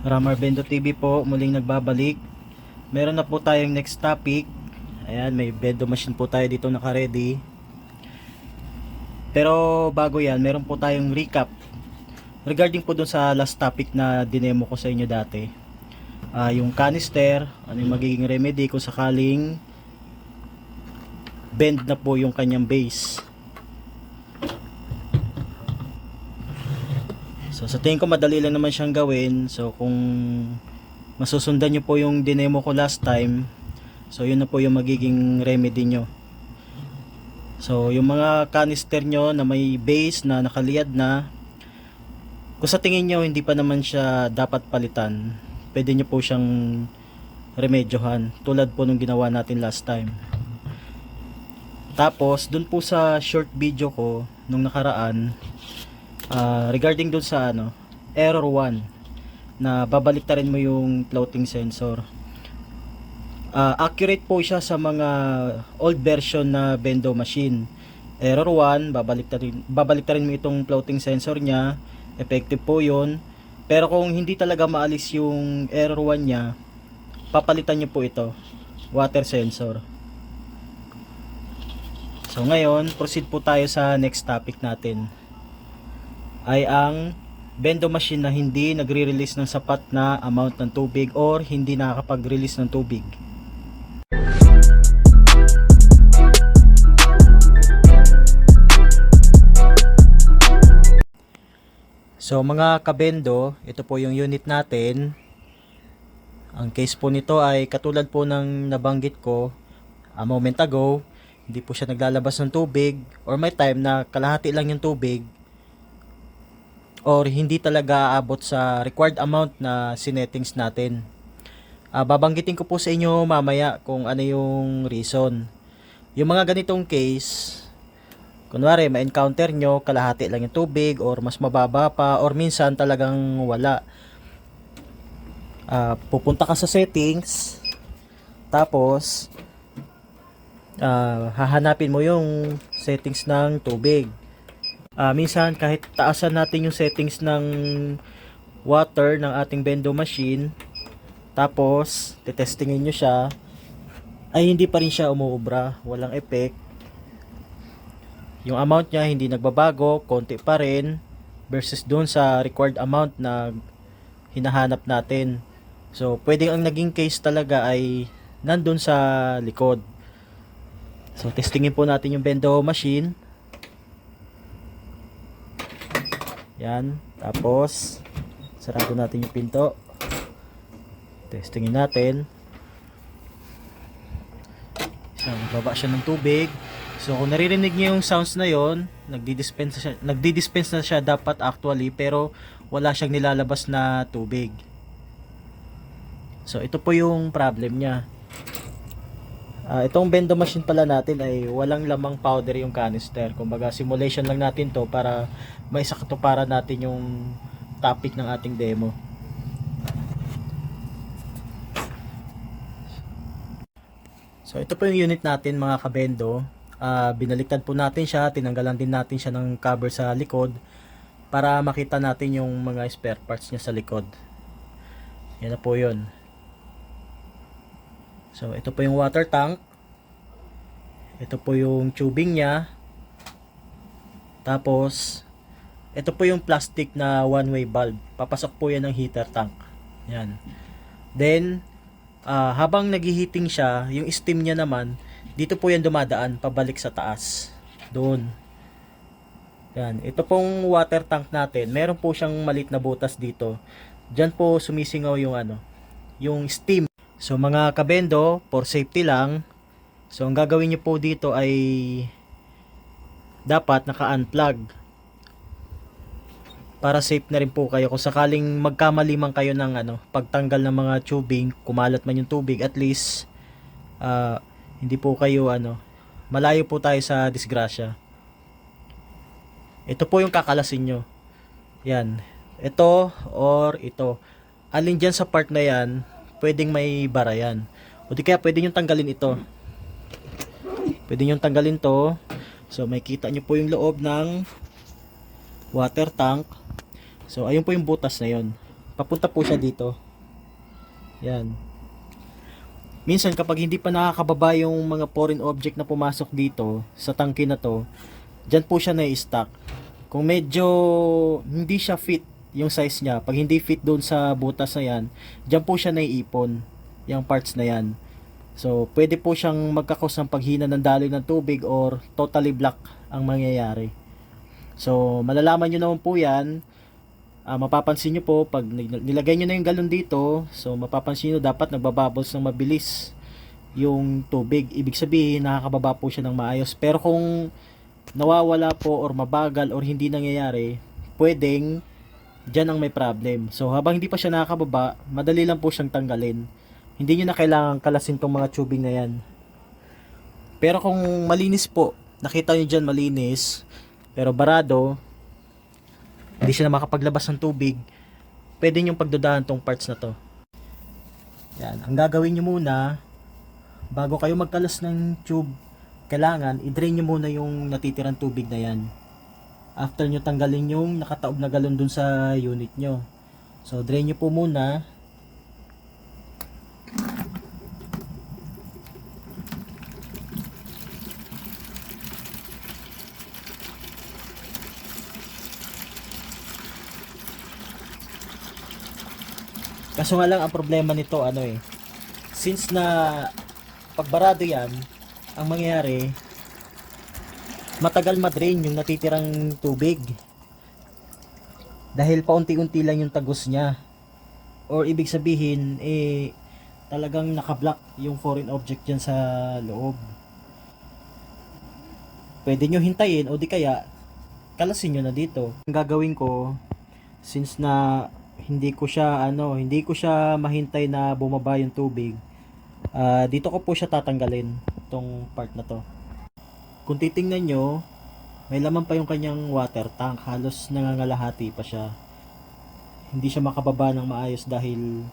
Ramar Bendo TV po, muling nagbabalik. Meron na po tayong next topic. Ayan, may bendo machine po tayo dito naka-ready. Pero bago yan, meron po tayong recap. Regarding po dun sa last topic na dinemo ko sa inyo dati. Ah, yung canister, ano yung magiging remedy kung sakaling bend na po yung kanyang base. So sa tingin ko madali lang naman siyang gawin. So kung masusundan nyo po yung dinemo ko last time, so yun na po yung magiging remedy nyo. So yung mga canister nyo na may base na nakaliyad na, kung sa tingin nyo hindi pa naman siya dapat palitan, pwede nyo po siyang remedyohan tulad po nung ginawa natin last time. Tapos dun po sa short video ko nung nakaraan, Ah, regarding dun sa ano, error 1 na babaliktarin mo yung floating sensor. Ah, accurate po siya sa mga old version na bendo machine. Error 1, babaliktarin babaliktarin mo itong floating sensor niya. Effective po 'yon. Pero kung hindi talaga maalis yung error 1 niya, papalitan niyo po ito, water sensor. So ngayon, proceed po tayo sa next topic natin ay ang bendo machine na hindi nagre-release ng sapat na amount ng tubig or hindi nakakapag-release ng tubig. So mga kabendo, ito po yung unit natin. Ang case po nito ay katulad po ng nabanggit ko a moment ago, hindi po siya naglalabas ng tubig or may time na kalahati lang yung tubig or hindi talaga aabot sa required amount na sinettings natin. Ah, babanggitin ko po sa inyo mamaya kung ano yung reason. Yung mga ganitong case, kunwari ma-encounter nyo, kalahati lang yung tubig or mas mababa pa or minsan talagang wala. Ah, pupunta ka sa settings, tapos ah, hahanapin mo yung settings ng tubig. Ah, minsan kahit taasan natin yung settings ng water ng ating bendo machine tapos tetestingin nyo siya ay hindi pa rin siya umuubra. Walang effect. Yung amount niya hindi nagbabago konti pa rin versus doon sa required amount na hinahanap natin. So pwedeng ang naging case talaga ay nandun sa likod. So testingin po natin yung bendo machine Yan. Tapos, sarado natin yung pinto. Testingin natin. So, baba siya ng tubig. So, kung naririnig niyo yung sounds na yon, nagdi-dispense siya, nagdi-dispense na siya dapat actually, pero wala siyang nilalabas na tubig. So, ito po yung problem niya. Ah, itong bendo machine pala natin ay walang lamang powder yung canister. Kumbaga simulation lang natin to para may sakatuparan natin yung topic ng ating demo. So ito po yung unit natin mga kabendo. Ah, binaliktad po natin siya, tinanggalan din natin siya ng cover sa likod para makita natin yung mga spare parts niya sa likod. Yan na po yun. So, ito po yung water tank. Ito po yung tubing niya. Tapos, ito po yung plastic na one-way bulb. Papasok po yan ng heater tank. Yan. Then, ah, habang naghihiting siya, yung steam niya naman, dito po yan dumadaan, pabalik sa taas. Doon. Yan. Ito pong water tank natin, meron po siyang malit na butas dito. Diyan po sumisingaw yung ano, yung steam So mga kabendo, for safety lang, so ang gagawin nyo po dito ay dapat naka-unplug. Para safe na rin po kayo kung sakaling magkamali man kayo ng ano, pagtanggal ng mga tubing, kumalat man yung tubig, at least ah, hindi po kayo ano, malayo po tayo sa disgrasya. Ito po yung kakalasin nyo. Yan. Ito or ito. Alin dyan sa part na yan, pwedeng may bara yan. O di kaya pwede nyo tanggalin ito. Pwede nyo tanggalin to. So may kita nyo po yung loob ng water tank. So ayun po yung butas na yon. papunta po siya dito. Yan. Minsan kapag hindi pa nakakababa yung mga foreign object na pumasok dito sa tangke na to, dyan po siya na-stuck. Kung medyo hindi siya fit yung size niya, pag hindi fit doon sa butas na yan, dyan po siya naiipon, yung parts na yan. So, pwede po siyang magkakos ng paghina ng daloy ng tubig or totally black ang mangyayari. So, malalaman nyo naman po yan. Ah, mapapansin nyo po, pag nil- nilagay nyo na yung galon dito, so mapapansin nyo dapat nagbabubbles ng mabilis yung tubig. Ibig sabihin, nakakababa po siya ng maayos. Pero kung nawawala po or mabagal or hindi nangyayari, pwedeng dyan ang may problem. So, habang hindi pa siya nakakababa, madali lang po siyang tanggalin. Hindi nyo na kailangan kalasin tong mga tubing na yan. Pero kung malinis po, nakita nyo dyan malinis, pero barado, hindi siya na makapaglabas ng tubig, pwede nyo pagdudahan tong parts na to. Yan. Ang gagawin nyo muna, bago kayo magkalas ng tube, kailangan i-drain nyo muna yung natitirang tubig na yan. After nyo tanggalin yung nakataob na galon dun sa unit nyo. So, drain nyo po muna. Kaso nga lang ang problema nito ano eh. Since na pagbarado yan, ang mangyayari matagal madrain yung natitirang tubig. Dahil paunti-unti lang yung tagos niya. Or ibig sabihin eh talagang nakablock yung foreign object dyan sa loob. Pwede nyo hintayin o di kaya kalasin nyo na dito. Ang gagawin ko since na hindi ko siya ano, hindi ko siya mahintay na bumaba yung tubig. ah, dito ko po siya tatanggalin tong part na to. Kung titingnan nyo, may laman pa yung kanyang water tank. Halos nangangalahati pa siya. Hindi siya makababa ng maayos dahil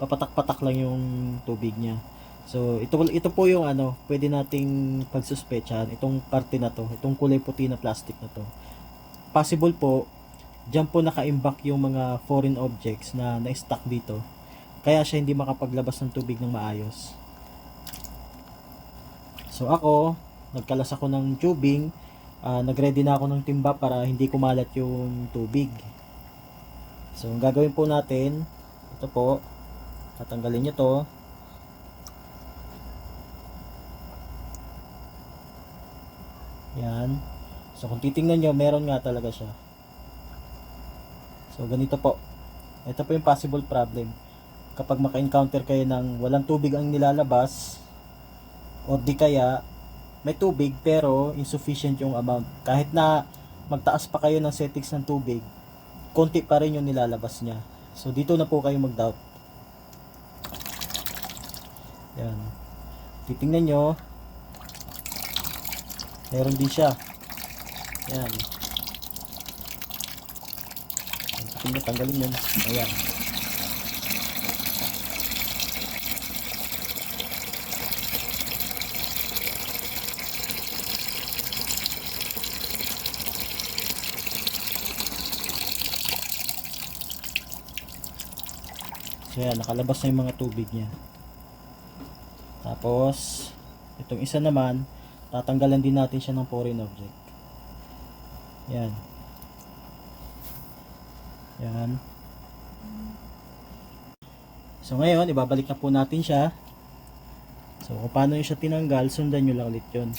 papatak-patak lang yung tubig niya. So, ito, ito po yung ano, pwede nating pagsuspetsahan. Itong parte na to, itong kulay puti na plastic na to. Possible po, Diyan po naka-imbak yung mga foreign objects na na-stuck dito. Kaya siya hindi makapaglabas ng tubig ng maayos. So ako, nagkalas ako ng tubing, ah, nagready na ako ng timba para hindi kumalat yung tubig. So ang gagawin po natin, ito po, tatanggalin nyo to. Yan. So kung titingnan nyo, meron nga talaga siya. So, ganito po. Ito po yung possible problem. Kapag maka-encounter kayo ng walang tubig ang nilalabas, or di kaya, may tubig pero insufficient yung amount. Kahit na magtaas pa kayo ng settings ng tubig, konti pa rin yung nilalabas niya. So, dito na po kayo mag-doubt. Yan. Titingnan nyo. Meron din siya. Yan. Tingnan, tanggalin yun. Ayan. So yan, nakalabas na yung mga tubig niya. Tapos, itong isa naman, tatanggalan din natin siya ng foreign object. Yan. Yan. So ngayon, ibabalik na po natin siya. So kung paano yung siya tinanggal, sundan nyo lang ulit yun.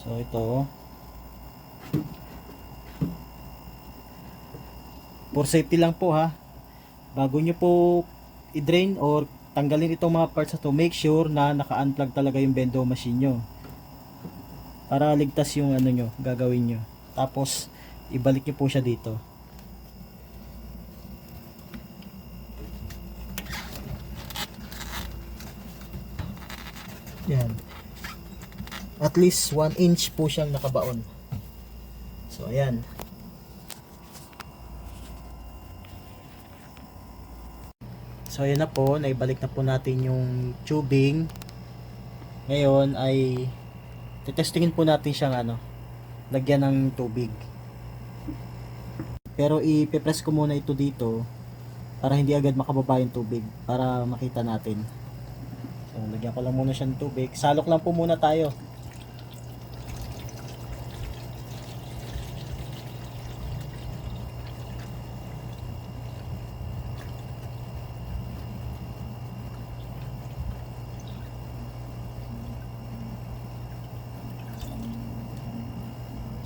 So ito. For safety lang po ha. Bago nyo po i-drain or tanggalin itong mga parts na to, make sure na naka-unplug talaga yung bendo machine nyo. Para ligtas yung ano nyo, gagawin nyo. Tapos, ibalik nyo po siya dito. Yan. At least 1 inch po siyang nakabaon. So, ayan. So, ayan na po. Naibalik na po natin yung tubing. Ngayon ay titestingin po natin siyang ano, lagyan ng tubig. Pero ipipress ko muna ito dito para hindi agad makababa yung tubig para makita natin. So, lagyan ko lang muna siya ng tubig. Salok lang po muna tayo.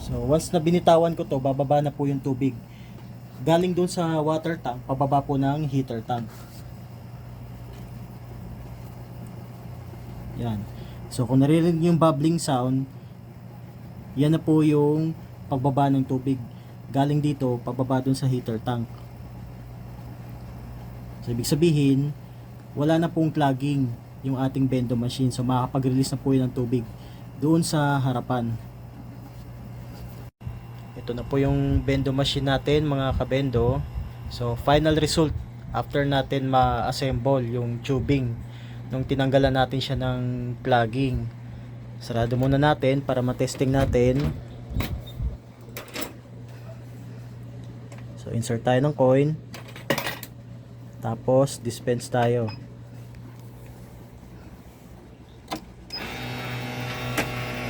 So, once na binitawan ko to, bababa na po yung tubig. Galing dun sa water tank, pababa po ng heater tank. Yan. So, kung naririnig yung bubbling sound, yan na po yung pagbaba ng tubig. Galing dito, pababa dun sa heater tank. So, ibig sabihin, wala na pong clogging yung ating bendo machine. So, makakapag-release na po yun ng tubig doon sa harapan. Ito na po yung bendo machine natin mga kabendo. So final result after natin ma-assemble yung tubing nung tinanggalan natin siya ng plugging. Sarado muna natin para matesting natin. So insert tayo ng coin. Tapos dispense tayo.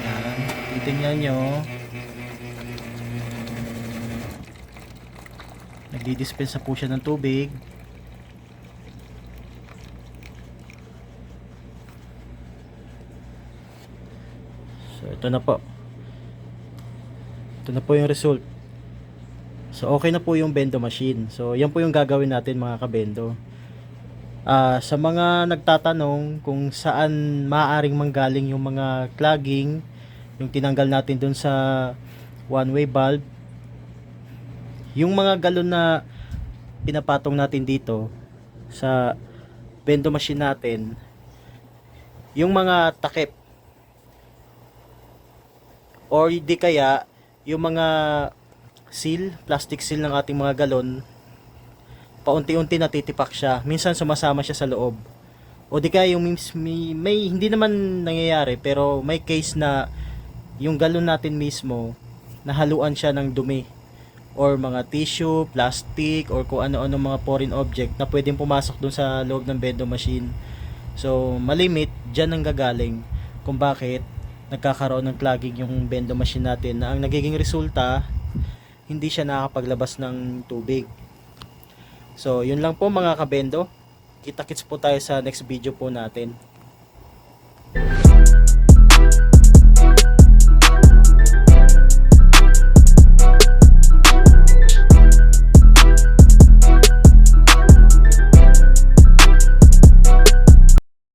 Yan. Titingnan nyo. Nagdi-dispense na po siya ng tubig. So, ito na po. Ito na po yung result. So, okay na po yung bendo machine. So, yan po yung gagawin natin mga kabendo. Ah, sa mga nagtatanong kung saan maaaring manggaling yung mga clogging, yung tinanggal natin dun sa one-way valve, yung mga galon na pinapatong natin dito sa bendo machine natin, yung mga takip or di kaya yung mga seal, plastic seal ng ating mga galon, paunti-unti natitipak siya. Minsan sumasama siya sa loob. O di kaya yung may, may hindi naman nangyayari pero may case na yung galon natin mismo nahaluan siya ng dumi or mga tissue, plastic, or kung ano-ano mga foreign object na pwedeng pumasok dun sa loob ng bendo machine. So, malimit, dyan ang gagaling kung bakit nagkakaroon ng clogging yung bendo machine natin na ang nagiging resulta, hindi siya nakakapaglabas ng tubig. So, yun lang po mga kabendo. Kita-kits po tayo sa next video po natin.